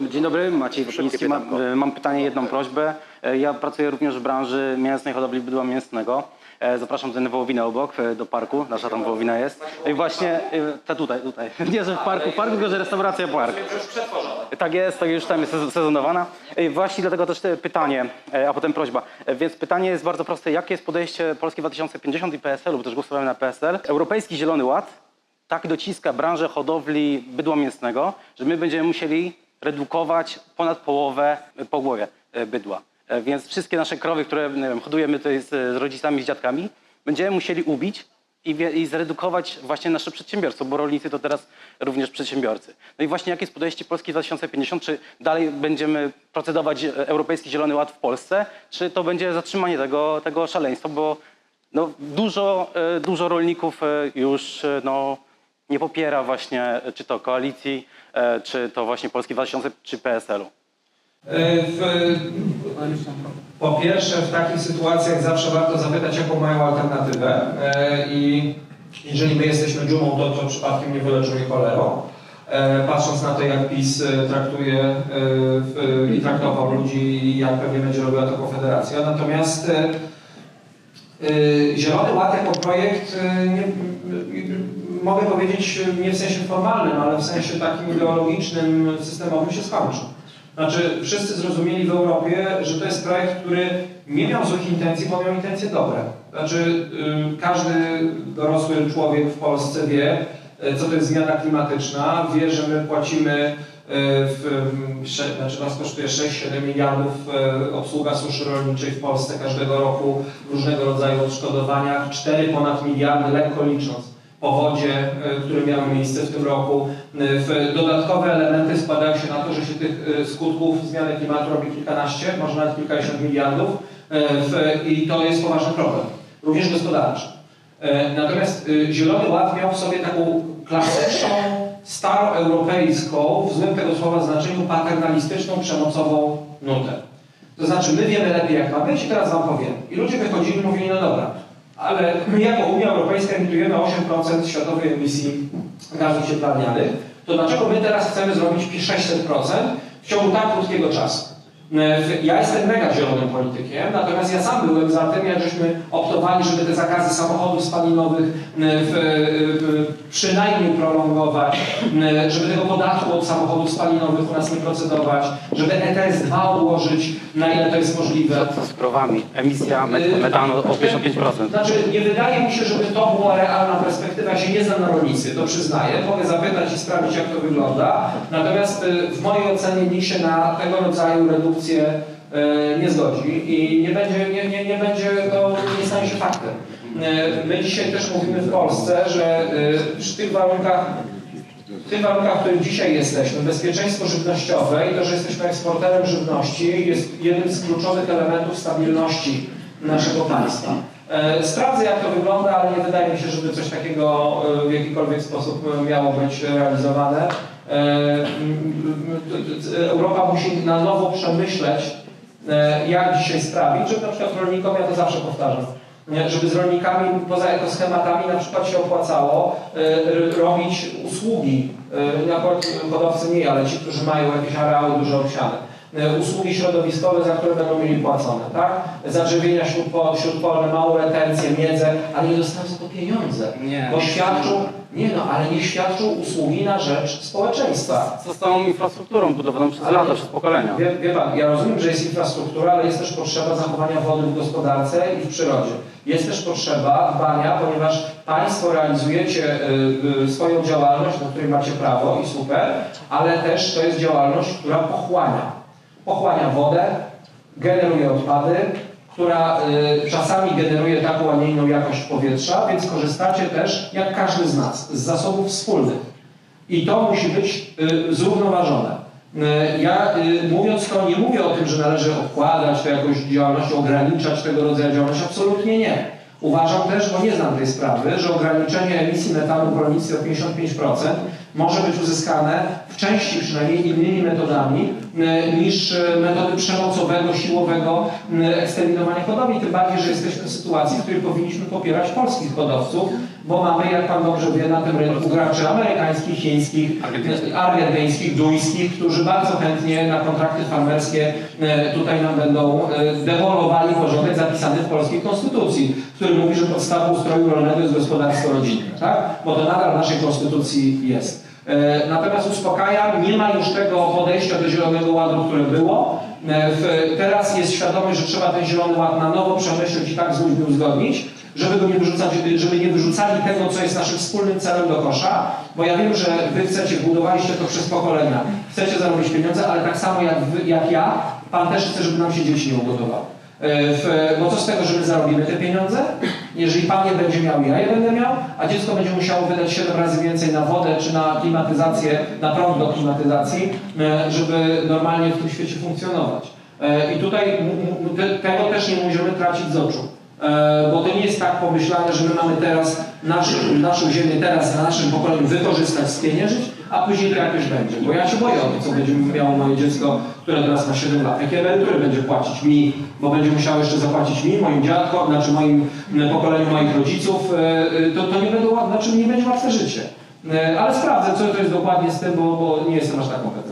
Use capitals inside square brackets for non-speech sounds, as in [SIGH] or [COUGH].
Dzień dobry, Maciej Wyszyński. Mam, e, mam pytanie, jedną prośbę. E, Ja pracuję również w branży mięsnej hodowli bydła mięsnego. E, Zapraszam ten wołowinę obok, do parku. Nasza tam wołowina jest. I właśnie, ta tutaj, tutaj. [LAUGHS] Nie, że w parku, parku, tylko że restauracja park. Tak jest, tak już tam jest sez- sezonowana. I właśnie dlatego też te pytanie, a potem prośba. Więc pytanie jest bardzo proste. Jakie jest podejście Polski 2050 i PSL-u, bo też głosowałem na PSL? Europejski Zielony Ład tak dociska branżę hodowli bydła mięsnego, że my będziemy musieli redukować ponad połowę e, pogłowie e, bydła. E, Więc wszystkie nasze krowy, które wiem, hodujemy tutaj z, z rodzicami, z dziadkami, będziemy musieli ubić i, i zredukować właśnie nasze przedsiębiorstwo, bo rolnicy to teraz również przedsiębiorcy. No i właśnie jakie jest podejście Polski 2050? Czy dalej będziemy procedować Europejski Zielony Ład w Polsce, czy to będzie zatrzymanie tego, tego szaleństwa, bo no, dużo, dużo rolników już no, nie popiera właśnie e, czy to koalicji, e, czy to właśnie Polski 2000, czy PSL-u. E, W, po pierwsze, w takich sytuacjach zawsze warto zapytać, jaką mają alternatywę. I jeżeli my jesteśmy dżumą, to, to przypadkiem nie wyleczymy cholerą. Patrząc na to, jak PiS traktuje i traktował ludzi i jak pewnie będzie robiła to Konfederacja. Natomiast Zielony Ład jako projekt, e, nie, mogę powiedzieć nie w sensie formalnym, ale w sensie takim ideologicznym, systemowym się skończył. Znaczy, wszyscy zrozumieli w Europie, że to jest projekt, który nie miał złych intencji, bo miał intencje dobre. Znaczy, y, każdy dorosły człowiek w Polsce wie, y, co to jest zmiana klimatyczna, wie, że my płacimy y, w, znaczy nas kosztuje 6-7 miliardów obsługa suszy rolniczej w Polsce każdego roku różnego rodzaju odszkodowaniach, 4 ponad miliardy lekko licząc powodzie, y, które miały miejsce w tym roku. Dodatkowe elementy składają się na to, że się tych y, skutków zmiany klimatu robi kilkanaście, może nawet kilkadziesiąt miliardów w- i to jest poważny problem, również gospodarczy. Natomiast Zielony Ład miał w sobie taką klasyczną, staroeuropejską, w złym tego słowa znaczeniu, paternalistyczną, przemocową nutę. To znaczy, my wiemy lepiej, jak ma być i teraz wam powiem. I ludzie wychodzili i mówili, no dobra, ale my jako Unia Europejska emitujemy 8% światowej emisji gazów cieplarnianych, to dlaczego my teraz chcemy zrobić 600% w ciągu tak krótkiego czasu? E, Ja jestem mega zielonym politykiem, natomiast ja sam byłem za tym, jak żeśmy optowali, żeby te zakazy samochodów spalinowych e, w, w, przynajmniej prolongować, e, żeby tego podatku od samochodów spalinowych u nas nie procedować, żeby ETS-2 odłożyć, na ile to jest możliwe. Co z krowami? Emisja met- metanu o 55%. Znaczy, nie wydaje mi się, żeby to była realna perspektywa. Ja się nie znam na rolnicy, to przyznaję. Mogę zapytać i sprawdzić, jak to wygląda. Natomiast w mojej ocenie się na tego rodzaju redukcję y, nie zgodzi i nie będzie, nie, nie, nie będzie to, nie stanie się faktem. Y, My dzisiaj też mówimy w Polsce, że przy tych warunkach w tych warunkach, w których dzisiaj jesteśmy, bezpieczeństwo żywnościowe i to, że jesteśmy eksporterem żywności jest jednym z kluczowych elementów stabilności naszego państwa. E, Sprawdzę, jak to wygląda, ale nie wydaje mi się, żeby coś takiego e, w jakikolwiek sposób e, miało być realizowane. E, Europa musi na nowo przemyśleć, e, jak dzisiaj sprawić, żeby na przykład rolnikom, ja to zawsze powtarzam, żeby z rolnikami poza ekoschematami na przykład się opłacało e, robić usługi, akurat hodowcy nie, ale ci, którzy mają jakieś areały dużo obsiane. E, Usługi środowiskowe, za które będą mieli płacone, tak? Zadrzewienia śródpo- śródpolne, małą retencję, miedzę, ale nie dostaną za to pieniądze, Nie. bo świadczą, nie no, ale nie świadczą usługi na rzecz społeczeństwa. Co z całą infrastrukturą budowaną przez lata, przez pokolenia? Wie, wie pan, ja rozumiem, że jest infrastruktura, ale jest też potrzeba zachowania wody w gospodarce i w przyrodzie. Jest też potrzeba dbania, ponieważ państwo realizujecie y, y, swoją działalność, na której macie prawo i super, ale też to jest działalność, która pochłania. Pochłania wodę, generuje odpady, która y, czasami generuje taką, a nie inną jakość powietrza, więc korzystacie też, jak każdy z nas, z zasobów wspólnych. I to musi być y, zrównoważone. Y, Ja mówiąc to, nie mówię o tym, że należy obkładać to jakąś działalnością, ograniczać tego rodzaju działalność. Absolutnie nie. Uważam też, bo nie znam tej sprawy, że ograniczenie emisji metanu w rolnictwie o 55% może być uzyskane w części przynajmniej innymi metodami e, niż e, metody przemocowego, siłowego e, eksterminowania hodowli. Tym bardziej, że jesteśmy w sytuacji, w której powinniśmy popierać polskich hodowców, bo mamy, jak Pan dobrze wie, na tym rynku graczy amerykańskich, chińskich, e, argentyńskich, duńskich, którzy bardzo chętnie na kontrakty farmerskie e, tutaj nam będą e, demolowali porządek polskiej konstytucji, który mówi, że podstawą ustroju rolnego jest gospodarstwo rodzinne, tak? Bo to nadal w naszej konstytucji jest. E, Natomiast uspokajam, nie ma już tego podejścia do Zielonego Ładu, które było. E, Teraz jest świadomość, że trzeba ten Zielony Ład na nowo przemyśleć i tak z ludźmi uzgodnić, żeby go nie wyrzucać, żeby nie wyrzucali tego, co jest naszym wspólnym celem do kosza, bo ja wiem, że wy chcecie, budowaliście to przez pokolenia, chcecie zarobić pieniądze, ale tak samo jak, wy, jak ja, pan też chce, żeby nam się dzieci nie ugotowały. E, w- Bo co z tego, że my zarobimy te pieniądze, jeżeli pan je będzie miał ja je będę miał, a dziecko będzie musiało wydać 7 razy więcej na wodę czy na klimatyzację, na prąd do klimatyzacji, e, żeby normalnie w tym świecie funkcjonować. E, I tutaj tego też nie możemy tracić z oczu. Bo to nie jest tak pomyślane, że my mamy teraz naszą, naszą ziemię teraz na naszym pokoleniu wykorzystać, spieniężyć, a później to jakoś będzie. Bo ja się boję o to, co będzie miało moje dziecko, które teraz ma 7 lat. Jakie emerytury będzie płacić mi, bo będzie musiało jeszcze zapłacić mi, moim dziadkom, znaczy moim m, pokoleniu moich rodziców. E, e, To, to nie, będą, znaczy nie będzie łatwe życie. E, Ale sprawdzę, co to jest dokładnie z tym, bo, bo nie jestem aż tak kompetentny.